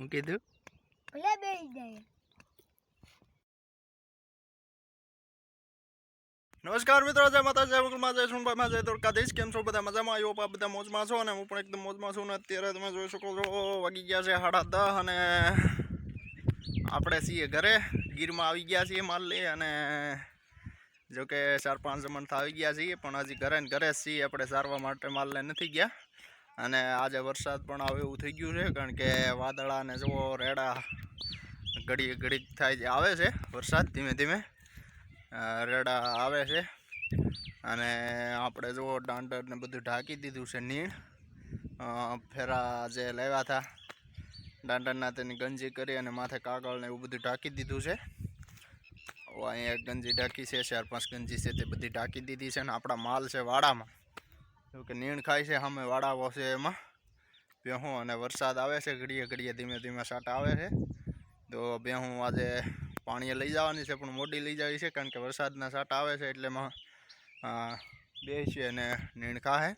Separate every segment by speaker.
Speaker 1: હું કીધું?
Speaker 2: ભલે બેસી જાય.
Speaker 1: નમસ્કાર મિત્રો જય માતા જય મુકુલમાં જય સોનભાઈમાં જય દ્વારકાધીશ. કેમ છો? બધા મજામાં? આવ્યો પા બધા મોજમાં છો અને હું પણ એકદમ મોજમાં છું ને અત્યારે તમે જોઈ શકો છો વાગી ગયા છે સાડા દસ અને આપણે છીએ ઘરે. ગીરમાં આવી ગયા છીએ માલ લઈ અને જો કે ચાર પાંચ જમણ આવી ગયા છીએ પણ હજી ઘરે ને ઘરે જ છીએ. આપણે સારવા માટે માલ લઈ નથી ગયા. અને આજે વરસાદ પણ આવે એવું થઈ ગયું છે, કારણ કે વાદળા ને જુઓ રેડા ઘડી ઘડી થાય છે, આવે છે વરસાદ ધીમે ધીમે. રેડા આવે છે અને આપણે જુઓ દાંડરને બધું ઢાંકી દીધું છે નીણ. ફેરા જે લેવા હતા દાંડરના તેની ગંજી કરી અને માથે કાગળ ને એવું બધું ઢાંકી દીધું છે. અહીંયા ગંજી ઢાંકી છે, ચાર પાંચ ગંજી છે તે બધી ઢાંકી દીધી છે અને આપણા માલ છે વાડામાં. જો કે નીણ ખાય છે, સામે વાડાવો છે એમાં. બેહું અને વરસાદ આવે છે, ઘડીએ ઘડીએ ધીમે ધીમે સાટા આવે છે. તો બેહું આજે પાણીએ લઈ જવાની છે, પણ મોડી લઈ જવી છે, કારણ કે વરસાદના સાટા આવે છે, એટલે એમાં બે છે અને નીણ ખાહે.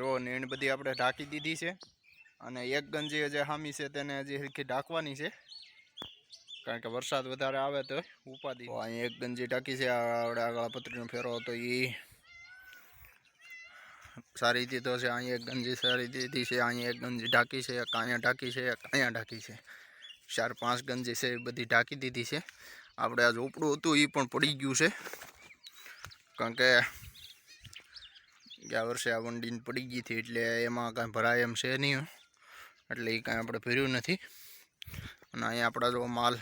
Speaker 1: રો નીણ બધી આપણે ઢાંકી દીધી છે અને એક ગંજી જે હામી છે તેને હજી હરખી ઢાંકવાની છે. કારણ કે વરસાદ વધારે આવે તો ઉપાદી તો અહીં એક ગંજી ઢાંકી છે આપણે આગળ પતરીનો ફેરો હતો એ સારી દીધો છે અહીં એક ગંજી સારી દીધી છે અહીં એક ગંજી ઢાંકી છે, એક અહીંયા ઢાંકી છે, એક અહીંયા ઢાંકી છે. ચાર પાંચ ગંજી છે, એ બધી ઢાંકી દીધી છે. આપણે આ ઝોપડું હતું એ પણ પડી ગયું છે. કારણ કે ગયા વર્ષે આ વંડીને પડી ગઈ હતી, એટલે એમાં કાંઈ ભરાય એમ છે નહીં. એટલે એ કાંઈ આપણે ભર્યું નથી. અને અહીંયા આપણા જો માલ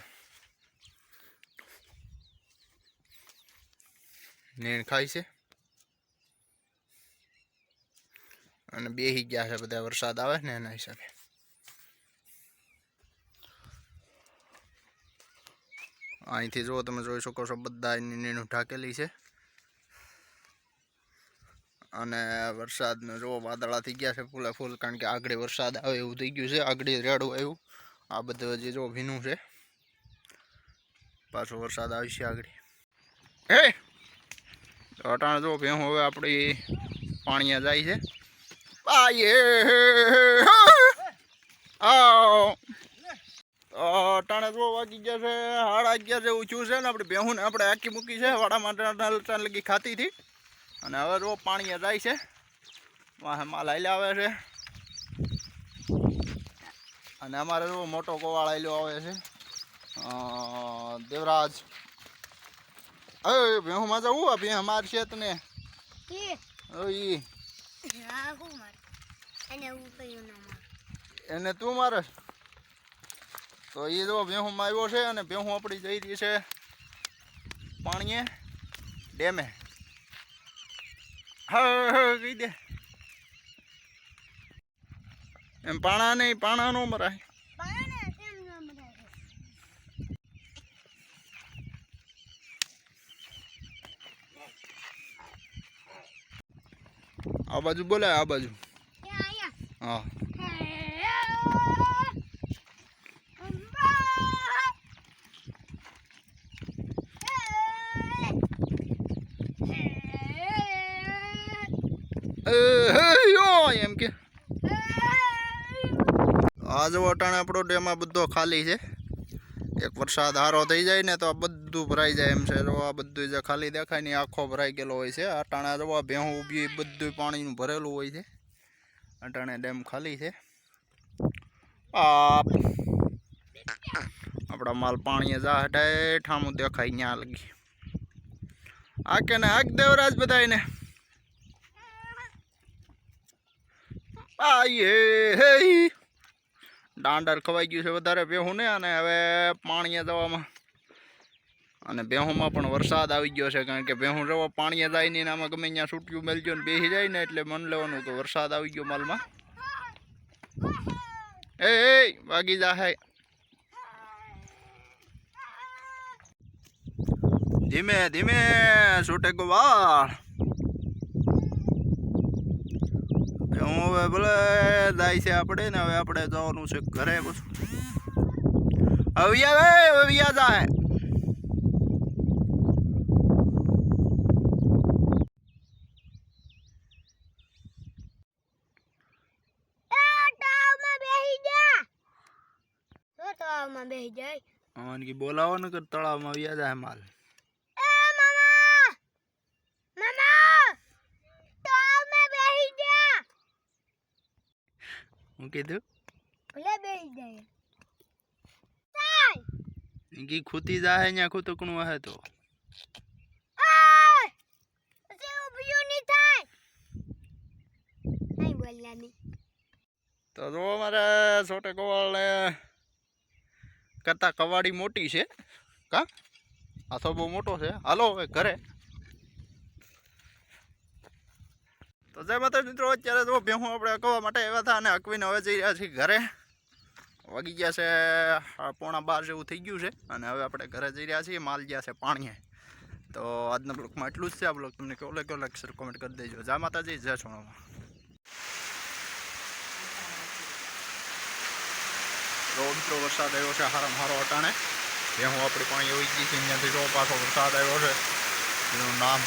Speaker 1: નેણ ખાય છે. અને બેહી ગયા છે બધા, વરસાદ આવે ને એના હિસાબે. અહીંથી જો તમે જોઈ શકો છો બધા એની નીણું ઢાકેલી છે. અને વરસાદનો જો વાદળા થઈ ગયા છે ફૂલે ફૂલ, કારણ કે આગળ વરસાદ આવે એવું થઈ ગયું છે, આગળ રેડું આવ્યું. આ બધું જે જો ભીનું છે. પાછો વરસાદ આવશે આગળ. હે! અટાણે જો ભેહું, હવે આપણી પાણીયા જાય છે. આયે આવ ટાણે જો વાગી ગયા છે હાડા અગિયાર જેવું થયું છે ને આપણે બેહું ને આપણે આખી મૂકી છે વાડા માટે લગી ખાતી હતી. અને હવે જો પાણી જાય છે માલ હાલ્યા આવે છે. અને અમારે જો મોટો કોવાળ હાલ્યો આવે છે. દેવરાજ. હવે ભેહું માં જવું ભેહ માર છે તને? ઓય
Speaker 2: એને
Speaker 1: તું મારે તો એ જો ભેહું આવ્યો છે અને ભેહું આપણી જઈ રહી છે પાણીએ. ડેમે. હા, કહી દે. એમ પાણા નહીં, પાણા નો મરાય
Speaker 2: પાણે કેમ ના મરાય
Speaker 1: આ બાજુ બોલાય આ બાજુ. હા. એમ કે. આ જો અટાણે આપણો ડેમ આ બધો ખાલી છે. એક વરસાદ હારો થઈ જાય ને તો આ બધું ભરાઈ જાય એમ છે. રવા બધું જે ખાલી દેખાય ને આખો ભરાઈ ગયેલો હોય છે. અટાણે રવા ભેહું ઊભી બધું પાણીનું ભરેલું હોય છે. અટાણે ડેમ ખાલી છે. આપ આપણા માલ પાણીએ જા હટાય ઠામું દેખાય ત્યાં લગી. આ કે ને આગ દેવરાજ બધાયને. આયે હે. દાંડર ખવાઈ ગયું છે વધારે બેહું ને અને હવે પાણીએ જવામાં અને બેહુમાં પણ વરસાદ આવી ગયો છે, કારણ કે બેહું રવો પાણીએ જાય નહીં આમાં ગમે ત્યાં છૂટ્યું મેલજો ને બેસી જાય ને એટલે મન લેવાનું કે વરસાદ આવી ગયો માલમાં. એ એ, વાગી જા હે. ધીમે ધીમે, છૂટે ગોવાળ હું હવે ભલે જાય છે આપણે ને, હવે આપણે જવાનું છે ઘરે પછી. અવિયા વે અવિયા જાય.
Speaker 2: તળાવમાં બેસી જાય.
Speaker 1: આને કી બોલાવો ને કે તળાવમાં વ્યા જાય માલ.
Speaker 2: એ મામા! મામા! તળાવમાં બેસી જા.
Speaker 1: હું કીધું?
Speaker 2: ભલે બેસી જાય. તાય
Speaker 1: કી ખૂતી જાય ને આખું તકણું હે તો. તો જો મારે છોટે કવાળને કરતા કવાડી મોટી છે. કા? તો બહુ મોટો છે. હાલો હવે ઘરે. તો જય માતા મિત્રો, અત્યારે જો ભેહું આપણે કવા માટે આવ્યા હતા અને અકવીને હવે જઈ રહ્યા છીએ ઘરે. વાગી ગયા છે પોણા બાર જેવું થઈ ગયું છે. અને હવે આપણે ઘરે જઈ રહ્યા છીએ, માલ ગયા છે પાણીએ. તો આજના બ્લોકમાં એટલું જ છે. આ બ્લોક તમને કેવો લાગ્યો, લાઈક, શેર, કોમેન્ટ કરી દેજો. જય માતાજી, જય સોનામાં. મિત્રો, વરસાદ આવ્યો છે હારામ હારો અટાણે. ત્યાં હું આપણે પાણી આવી ગઈ છે અહીંયાથી જો પાછો વરસાદ આવ્યો છે. એનું નામ